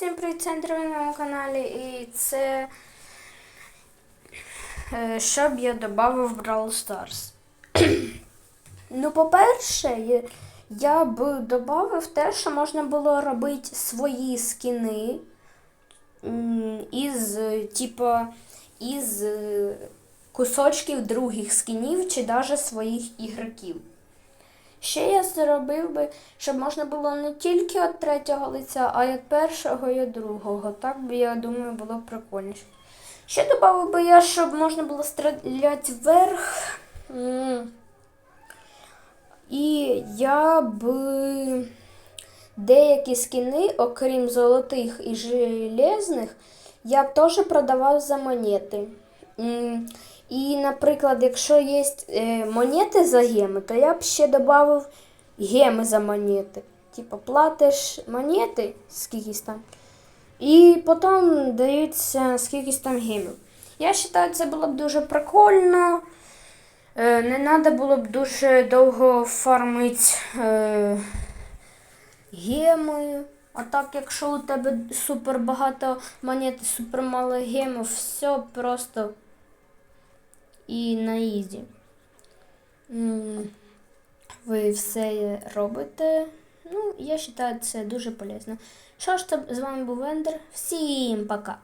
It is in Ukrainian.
Всім привіт, це на моєму каналі і це е, що б я додав в Brawl Stars. ну, по-перше, я, б додав те, що можна було робити свої скіни із, типа, із е, кусочків других скінів чи навіть своїх ігроків. Ще я зробив би, щоб можна було не тільки від третього лиця, а й від першого і другого. Так би, я думаю, було б прикольніше. Ще додав би я, щоб можна було стріляти вверх. І я б деякі скіни, окрім золотих і железних, я б теж продавав за монети. І, наприклад, якщо є е, монети за геми, то я б ще додав геми за монети. Типа платиш монети, скількись там, і потім даються скількись там гемів. Я вважаю, це було б дуже прикольно. Е, Не треба було б дуже довго фармити е, геми. А так, якщо у тебе супер багато монет супер мало гемів, все просто і на ізі. М, Ви все робите. Ну, я вважаю, це дуже полезно. Що ж, це з вами був Ендер. Всім пока!